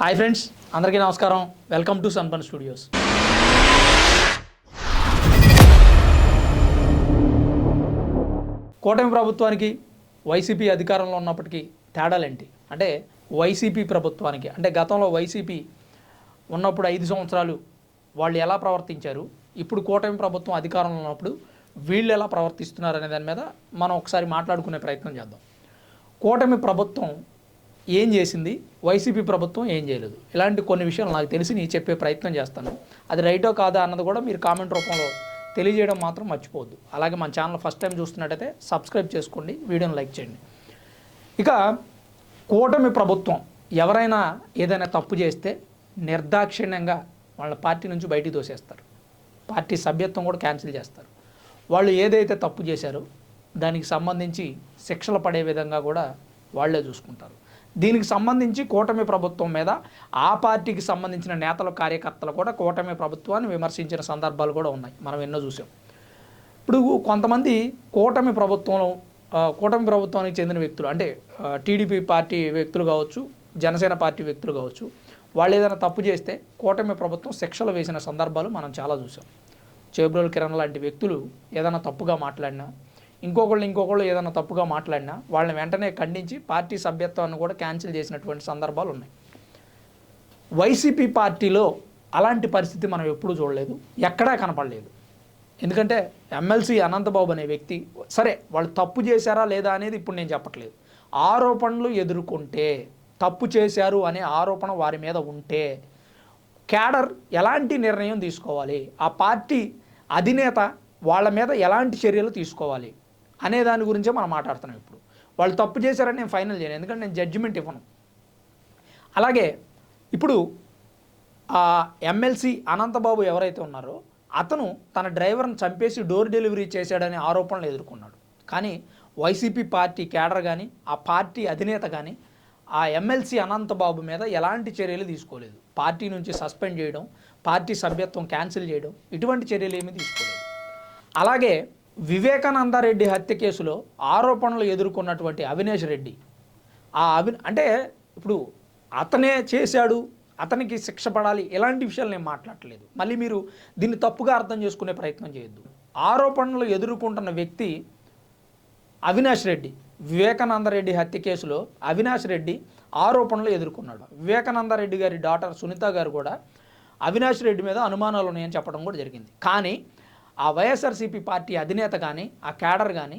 Hi friends అందరికీ నమస్కారం. Welcome to Sunburn studios. కూటమి ప్రభుత్వానికి వైసీపీ అధికారంలో ఉన్నప్పటికీ తేడాలేంటి అంటే వైసీపీ ప్రభుత్వానికి అంటే గతంలో వైసీపీ ఉన్నప్పుడు ఐదు సంవత్సరాలు వాళ్ళు ఎలా ప్రవర్తించారు? ఇప్పుడు కూటమి ప్రభుత్వం అధికారంలో ఉన్నప్పుడు వీళ్ళు ఎలా ప్రవర్తిస్తున్నారు అనే దాని మీద మనం ఒకసారి మాట్లాడుకునే ప్రయత్నం చేద్దాం. కూటమి ప్రభుత్వం ఏం చేసింది? వైసీపీ ప్రభుత్వం ఏం చేయలేదు. ఇలాంటి కొన్ని విషయాలు నాకు తెలిసి నేను చెప్పే ప్రయత్నం చేస్తాను. అది రైటో కాదా అన్నది కూడా మీరు కామెంట్ రూపంలో తెలియజేయడం మాత్రం మర్చిపోవద్దు. అలాగే మన ఛానల్ ఫస్ట్ టైం చూస్తున్నట్టయితే సబ్స్క్రైబ్ చేసుకోండి వీడియోని లైక్ చేయండి. ఇక కూటమి ప్రభుత్వం ఎవరైనా ఏదైనా తప్పు చేస్తే నిర్దాక్షిణ్యంగా వాళ్ళ పార్టీ నుంచి బయటికి తోసేస్తారు. పార్టీ సభ్యత్వం కూడా క్యాన్సిల్ చేస్తారు. వాళ్ళు ఏదైతే తప్పు చేశారో దానికి సంబంధించి శిక్షలు పడే విధంగా కూడా వాళ్ళే చూసుకుంటారు. దీనికి సంబంధించి కూటమి ప్రభుత్వం మీద ఆ పార్టీకి సంబంధించిన నేతలు కార్యకర్తలు కూడా కూటమి ప్రభుత్వాన్ని విమర్శించిన సందర్భాలు కూడా ఉన్నాయి. మనం ఎన్నో చూసాం ఇప్పుడు కొంతమంది కూటమి ప్రభుత్వంలో కూటమి ప్రభుత్వానికి చెందిన వ్యక్తులు అంటే టీడీపీ పార్టీ వ్యక్తులు కావచ్చు జనసేన పార్టీ వ్యక్తులు కావచ్చు వాళ్ళు ఏదైనా తప్పు చేస్తే కూటమి ప్రభుత్వం శిక్షలు వేసిన సందర్భాలు మనం చాలా చూసాం చేబ్రోల్ కిరణ్ లాంటి వ్యక్తులు ఏదైనా తప్పుగా మాట్లాడినా ఇంకొకళ్ళు ఇంకొకళ్ళు ఏదైనా తప్పుగా మాట్లాడినా వాళ్ళని వెంటనే ఖండించి పార్టీ సభ్యత్వాన్ని కూడా క్యాన్సిల్ చేసినటువంటి సందర్భాలు ఉన్నాయి. వైసీపీ పార్టీలో అలాంటి పరిస్థితి మనం ఎప్పుడూ చూడలేదు ఎక్కడా కనపడలేదు. ఎందుకంటే ఎమ్మెల్సీ అనంతబాబు అనే వ్యక్తి సరే వాళ్ళు తప్పు చేశారా లేదా అనేది ఇప్పుడు నేను చెప్పట్లేదు. ఆరోపణలు ఎదుర్కొంటే తప్పు చేశారు అనే ఆరోపణ వారి మీద ఉంటే క్యాడర్ ఎలాంటి నిర్ణయం తీసుకోవాలి? ఆ పార్టీ అధినేత వాళ్ళ మీద ఎలాంటి చర్యలు తీసుకోవాలి? అనే దాని గురించే మనం మాట్లాడుతున్నాం ఇప్పుడు. వాళ్ళు తప్పు చేశారని నేను ఫైనల్ చేయను ఎందుకంటే నేను జడ్జిమెంట్ ఇవ్వను. అలాగే ఇప్పుడు ఎమ్మెల్సీ అనంతబాబు ఎవరైతే ఉన్నారో అతను తన డ్రైవర్ని చంపేసి డోర్ డెలివరీ చేశాడనే ఆరోపణలు ఎదుర్కొన్నాడు. కానీ వైసీపీ పార్టీ కేడర్ కానీ ఆ పార్టీ అధినేత కానీ ఆ ఎమ్మెల్సీ అనంతబాబు మీద ఎలాంటి చర్యలు తీసుకోలేదు. పార్టీ నుంచి సస్పెండ్ చేయడం పార్టీ సభ్యత్వం క్యాన్సిల్ చేయడం ఇటువంటి చర్యలు ఏమీ తీసుకోలేదు. అలాగే వివేకానందరెడ్డి హత్య కేసులో ఆరోపణలు ఎదుర్కొన్నటువంటి అవినేష్ రెడ్డి. ఆ అవి అంటే ఇప్పుడు అతనే చేశాడు అతనికి శిక్ష పడాలి ఎలాంటి విషయాలు నేను మాట్లాడలేదు మళ్ళీ మీరు దీన్ని తప్పుగా అర్థం చేసుకునే ప్రయత్నం చేయొద్దు. ఆరోపణలు ఎదుర్కొంటున్న వ్యక్తి అవినాష్ రెడ్డి. వివేకానందరెడ్డి హత్య కేసులో అవినాష్ రెడ్డి ఆరోపణలు ఎదుర్కొన్నాడు. వివేకానందరెడ్డి గారి డాటర్ సునీత గారు కూడా అవినాష్ రెడ్డి మీద అనుమానాలు ఉన్నాయని చెప్పడం కూడా జరిగింది. కానీ ఆ వైఎస్ఆర్సీపీ పార్టీ అధినేత కానీ ఆ క్యాడర్ కానీ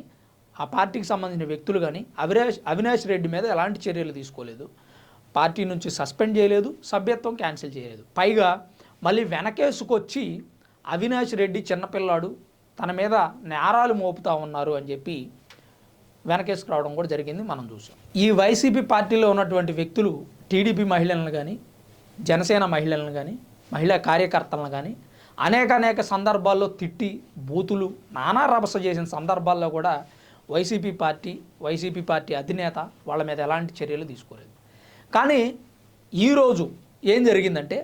ఆ పార్టీకి సంబంధించిన వ్యక్తులు కానీ అవినాష్ అవినాష్ రెడ్డి మీద ఎలాంటి చర్యలు తీసుకోలేదు. పార్టీ నుంచి సస్పెండ్ చేయలేదు సభ్యత్వం క్యాన్సిల్ చేయలేదు. పైగా మళ్ళీ వెనకేసుకొచ్చి అవినాష్ రెడ్డి చిన్నపిల్లాడు తన మీద నేరాలు మోపుతా ఉన్నారు అని చెప్పి వెనకేసుకు రావడం కూడా జరిగింది మనం చూసాం. ఈ వైసీపీ పార్టీలో ఉన్నటువంటి వ్యక్తులు టీడీపీ మహిళలను కానీ జనసేన మహిళలను కానీ మహిళా కార్యకర్తలను కానీ అనేక అనేక సందర్భాల్లో తిట్టి బూతులు నానా రభస చేసిన సందర్భాల్లో కూడా వైసీపీ పార్టీ వైసీపీ పార్టీ అధినేత వాళ్ళ మీద ఎలాంటి చర్యలు తీసుకోలేదు. కానీ ఈరోజు ఏం జరిగిందంటే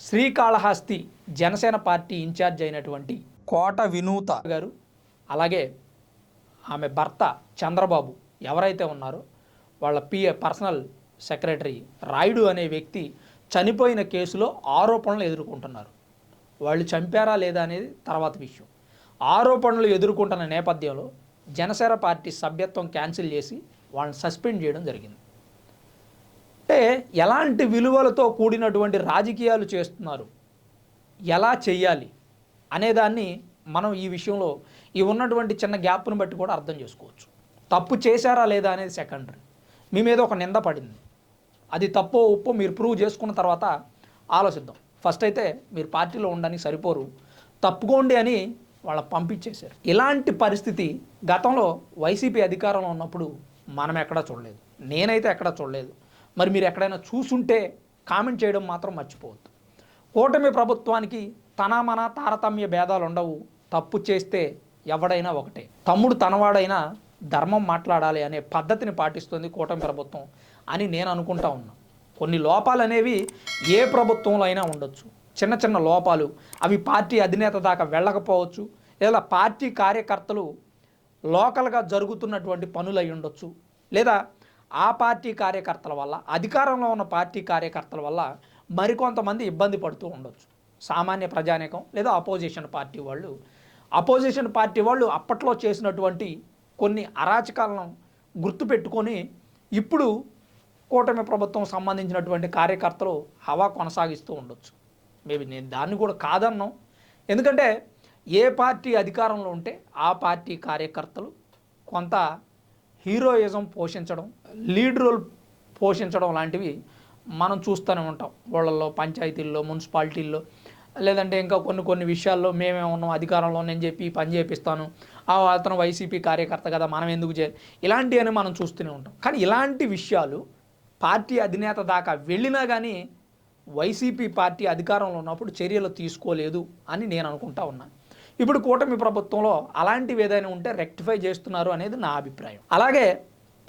శ్రీకాళహస్తి జనసేన పార్టీ ఇన్ఛార్జ్ అయినటువంటి కోట వినూత గారు అలాగే ఆమె భర్త చంద్రబాబు ఎవరైతే ఉన్నారో వాళ్ళ పిఏ పర్సనల్ సెక్రటరీ రాయుడు అనే వ్యక్తి చనిపోయిన కేసులో ఆరోపణలు ఎదుర్కొంటున్నారు. వాళ్ళు చంపారా లేదా అనేది తర్వాత విషయం. ఆరోపణలు ఎదుర్కొంటున్న నేపథ్యంలో జనసేన పార్టీ సభ్యత్వం క్యాన్సిల్ చేసి వాళ్ళని సస్పెండ్ చేయడం జరిగింది. అంటే ఎలాంటి విలువలతో కూడినటువంటి రాజకీయాలు చేస్తున్నారు? ఎలా చేయాలి అనేదాన్ని మనం ఈ విషయంలో ఈ ఉన్నటువంటి చిన్న గ్యాప్ను బట్టి కూడా అర్థం చేసుకోవచ్చు. తప్పు చేశారా లేదా అనేది సెకండరీ. మీ మీద ఒక నింద పడింది. అది తప్పో ఉప్పో మీరు ప్రూవ్ చేసుకున్న తర్వాత ఆలోచిద్దాం. ఫస్ట్ అయితే మీరు పార్టీలో ఉండడానికి సరిపోరు. తప్పుకోండి అని వాళ్ళ పంపించేశారు. ఇలాంటి పరిస్థితి గతంలో వైసీపీ అధికారంలో ఉన్నప్పుడు మనం ఎక్కడా చూడలేదు. నేనైతే ఎక్కడా చూడలేదు. మరి మీరు ఎక్కడైనా చూసుంటే కామెంట్ చేయడం మాత్రం మర్చిపోవద్దు. కూటమి ప్రభుత్వానికి తన మన తారతమ్య భేదాలు ఉండవు. తప్పు చేస్తే ఎవడైనా ఒకటే. తమ్ముడు తనవాడైనా ధర్మం మాట్లాడాలి అనే పద్ధతిని పాటిస్తుంది కూటమి ప్రభుత్వం అని నేను అనుకుంటా ఉన్నాను కొన్ని లోపాలు అనేవి ఏ ప్రభుత్వంలో అయినా ఉండొచ్చు. చిన్న చిన్న లోపాలు. అవి పార్టీ అధినేత దాకా వెళ్ళకపోవచ్చు. లేదా పార్టీ కార్యకర్తలు లోకల్గా జరుగుతున్నటువంటి పనులు అయి ఉండొచ్చు. లేదా ఆ పార్టీ కార్యకర్తల వల్ల అధికారంలో ఉన్న పార్టీ కార్యకర్తల వల్ల మరికొంతమంది ఇబ్బంది పడుతూ ఉండొచ్చు. సామాన్య ప్రజానేకం లేదా అపోజిషన్ పార్టీ వాళ్ళు. అపోజిషన్ పార్టీ వాళ్ళు అప్పట్లో చేసినటువంటి కొన్ని అరాచకాలను గుర్తుపెట్టుకొని ఇప్పుడు కూటమి ప్రభుత్వం సంబంధించినటువంటి కార్యకర్తలు హవా కొనసాగిస్తూ ఉండొచ్చు. మేబీ నేను దాన్ని కూడా కాదన్నాం. ఎందుకంటే ఏ పార్టీ అధికారంలో ఉంటే ఆ పార్టీ కార్యకర్తలు కొంత హీరోయిజం పోషించడం లీడ్ రోల్ పోషించడం లాంటివి మనం చూస్తూనే ఉంటాం. వాళ్ళల్లో పంచాయతీల్లో మున్సిపాలిటీల్లో. లేదంటే ఇంకా కొన్ని కొన్ని విషయాల్లో మేమే ఉన్నాం అధికారంలో నేను చెప్పి పని చేపిస్తాను. ఆ అతను వైసీపీ కార్యకర్త కదా మనం ఎందుకు చేయాలి? ఇలాంటివన్నీ మనం చూస్తూనే ఉంటాం. కానీ ఇలాంటి విషయాలు పార్టీ అధినేత దాకా వెళ్ళినా కానీ వైసీపీ పార్టీ అధికారంలో ఉన్నప్పుడు చర్యలు తీసుకోలేదు అని నేను అనుకుంటా ఉన్నాను ఇప్పుడు కూటమి ప్రభుత్వంలో అలాంటివి ఏదైనా ఉంటే రెక్టిఫై చేస్తున్నారు అనేది నా అభిప్రాయం. అలాగే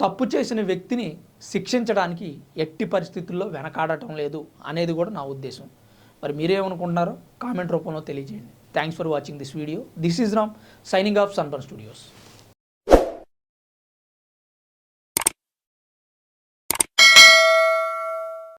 తప్పు చేసిన వ్యక్తిని శిక్షించడానికి ఎట్టి పరిస్థితుల్లో వెనకాడటం లేదు అనేది కూడా నా ఉద్దేశం. మరి మీరేమనుకుంటున్నారో కామెంట్ రూపంలో తెలియజేయండి. Thanks for watching this video this is Ram signing off Sunburn studios